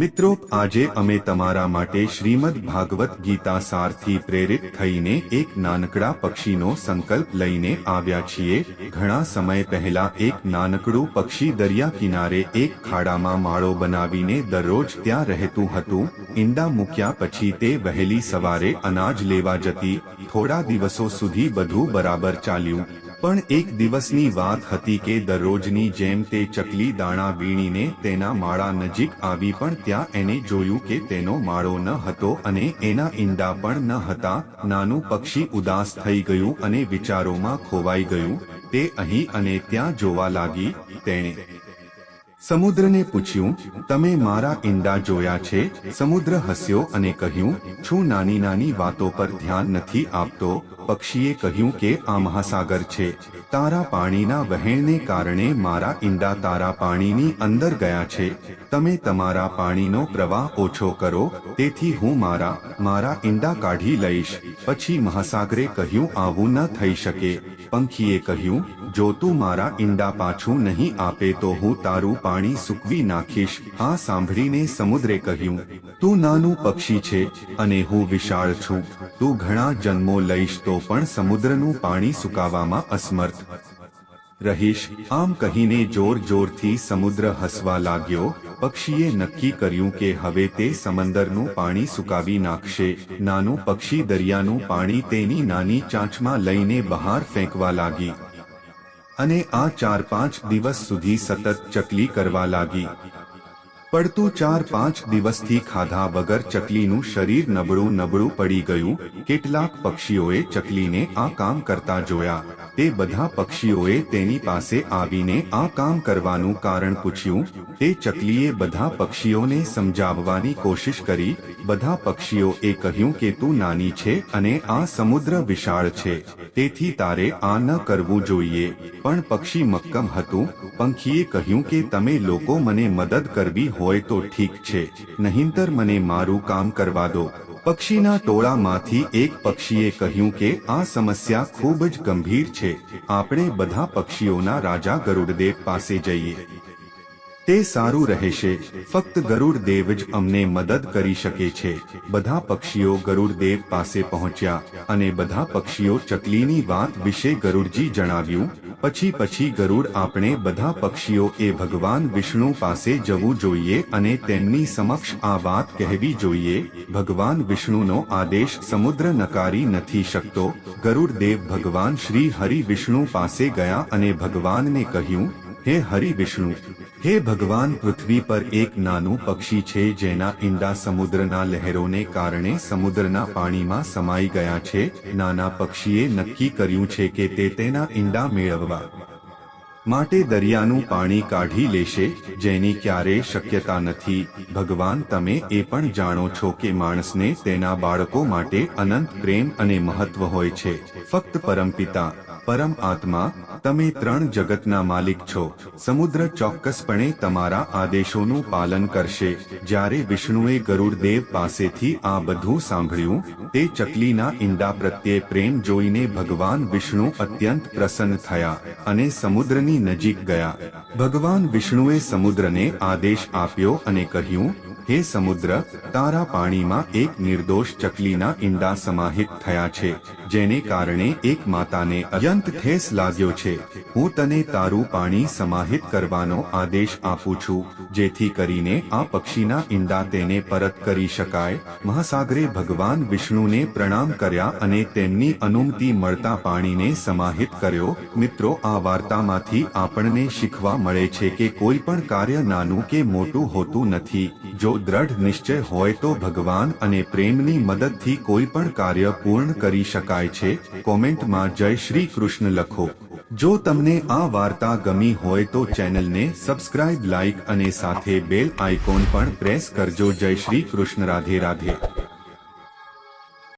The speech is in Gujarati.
મિત્રો, આજે અમે તમારા માટે શ્રીમદ ભાગવત ગીતા સારથી પ્રેરિત થઈને એક નાનકડા પક્ષીનો સંકલ્પ લઈને આવ્યા છીએ. ઘણા સમય પહેલા એક નાનકડું પક્ષી દરિયા કિનારે એક ખાડામાં માળો બનાવીને દરરોજ ત્યાં રહેતું હતું. ઈંડા મૂક્યા પછી તે વહેલી સવારે અનાજ લેવા જતી થોડા દિવસો સુધી બધું બરાબર ચાલ્યું. પણ એક દિવસની વાત હતી કે દરરોજની જેમ તે ચકલી દાણા વીણીને તેના માળા નજીક આવી પણ ત્યાં એને જોયું કે તેનો માળો ન હતો અને એના ઈંડા પણ ન હતા. નાનું પક્ષી ઉદાસ થઈ ગયું અને વિચારોમાં ખોવાઈ ગયું. તે અહીં અને ત્યાં જોવા લાગી. તેણે સમુદ્રને પૂછ્યું, તમે મારા ઈંડા જોયા છે? સમુદ્ર હસ્યો અને કહ્યું, છું નાની નાની વાતો પર ધ્યાન નથી આપતો. પક્ષીએ કહ્યું કે, આ મહાસાગર છે. તારા પાણીના વહેણને કારણે મારા ઈંડા તારા પાણીની અંદર ગયા છે. તમે તમારા પાણીનો પ્રવાહ ઓછો કરો, તેથી હું મારા મારા ઈંડા કાઢી લઈશ. પછી મહાસાગરે કહ્યું, આવું ન થઈ શકે. પંખીએ કહ્યું જો તું મારા ઈંડા પાછું નહીં આપે તો હું તારું પાણી સૂકવી નાખીશ. આ સાંભળીને સમુદ્રે કહ્યું, તું નાનું પક્ષી છે અને હું વિશાળ છું. તું ઘણા જન્મો લઈશ તો પણ સમુદ્રનું પાણી સુકાવામાં અસમર્થ. રહીશ, આમ કહીને જોર જોરથી સમુદ્ર હસવા લાગ્યો. પક્ષીએ નક્કી કર્યું કે હવે તે સમંદરનું પાણી સુકાવી નાખશે. નાનું પક્ષી દરિયાનું પાણી તેની નાની ચાંચમાં લઈને બહાર ફેંકવા લાગી. અને આ ચાર પાંચ દિવસ સુધી સતત ચકલી કરવા લાગી. પડતું ચાર પાંચ દિવસથી ખાધા વગર ચકલીનું શરીર નબળું નબળું પડી ગયું. કેટલાક પક્ષીઓએ ચકલીને આ કામ કરતા જોયા. તે બધા પક્ષીઓએ તેની પાસે આવીને આ કામ કરવાનું કારણ પૂછ્યું. તે ચકલીએ બધા પક્ષીઓને સમજાવવાની કોશિશ કરી. બધા પક્ષીઓએ કહ્યું કે તું નાની છે અને આ સમુદ્ર વિશાળ છે. તેથી તારે આ ન કરવું જોઈએ પણ પક્ષી મક્કમ હતું. પંખીએ કહ્યું કે તમે લોકો મને મદદ કરવી હોય તો ઠીક છે. નહીંતર મને મારું કામ કરવા દો. પક્ષીના ટોળામાંથી એક પક્ષીએ કહ્યું કે, આ સમસ્યા ખૂબ જ ગંભીર છે. આપણે બધા પક્ષીઓના રાજા ગરુડદેવ પાસે જઈએ. તે સારું રહેશે. ફક્ત ગરુડ દેવ જ અમને મદદ કરી શકે છે. બધા પક્ષીઓ ગરુડ દેવ પાસે પહોંચ્યા અને બધા પક્ષીઓ ચકલીની વાત વિશે ગરુડજી જણાવ્યું પછી પછી ગરુડ આપણે બધા પક્ષીઓ એ ભગવાન વિષ્ણુ પાસે જવું જોઈએ અને તેમની સમક્ષ આ વાત કહેવી જોઈએ, ભગવાન વિષ્ણુનો આદેશ સમુદ્ર નકારી નથી શકતો ગરુડ દેવ ભગવાન શ્રી હરિ વિષ્ણુ પાસે ગયા અને ભગવાનને કહ્યું હે હરિ વિષ્ણુ હે ભગવાન પૃથ્વી પર એક નાનું પક્ષી છે જેના ઈંડા સમુદ્રના લહેરોને કારણે સમુદ્રના પાણીમાં સમાઈ ગયા છે. નાના પક્ષીએ નક્કી કર્યું છે કે તે તેના ઈંડા મેળવવા માટે દરિયાનું પાણી કાઢી લેશે, જેની ક્યારેય શક્યતા નથી. ભગવાન, તમે એ પણ જાણો છો કે માણસને તેના બાળકો માટે અનંત પ્રેમ અને મહત્વ હોય છે. ફક્ત પરમપિતા, પરમ આત્મા તમે ત્રણ જગતના માલિક છો. સમુદ્ર ચોક્કસપણે તમારા આદેશોનું પાલન કરશે. જ્યારે વિષ્ણુએ ગરુડદેવ પાસેથી આ બધું સાંભળ્યું, તે ચકલીના ઈંડા પ્રત્યે પ્રેમ જોઈને ભગવાન વિષ્ણુ અત્યંત પ્રસન્ન થયા અને સમુદ્રની નજીક ગયા. ભગવાન વિષ્ણુએ સમુદ્રને આદેશ આપ્યો અને કહ્યું, હે સમુદ્ર, તારા પાણીમાં એક નિર્દોષ ચકલીના ઈંડા સમાહિત થયા છે, જેને કારણે એક માતાને અત્યંત ઠેસ લાગ્યો છે. હું તને તારું પાણી સમાહિત કરવાનો આદેશ આપું છું, જેથી કરીને આ પક્ષીના ઈંડા તેને પરત કરી શકાય. મહાસાગરે ભગવાન વિષ્ણુને પ્રણામ કર્યા અને તેમની અનુમતિ મળતા પાણીને સમાહિત કર્યો. મિત્રો, આ વાર્તામાંથી આપણને શીખવા મળે છે કે કોઈ પણ કાર્ય નાનું કે મોટું હોતું નથી. જો દ્રઢ નિશ્ચય હોય તો ભગવાન અને પ્રેમની મદદથી કોઈ પણ કાર્ય પૂર્ણ કરી શકાય છે. કોમેન્ટમાં જય શ્રી કૃષ્ણ લખો. જો તમને આ વાર્તા ગમી હોય તો ચેનલને સબસ્ક્રાઇબ, લાઇક અને સાથે બેલ આઇકોન પણ પ્રેસ કરજો. જય શ્રી કૃષ્ણ. રાધે રાધે.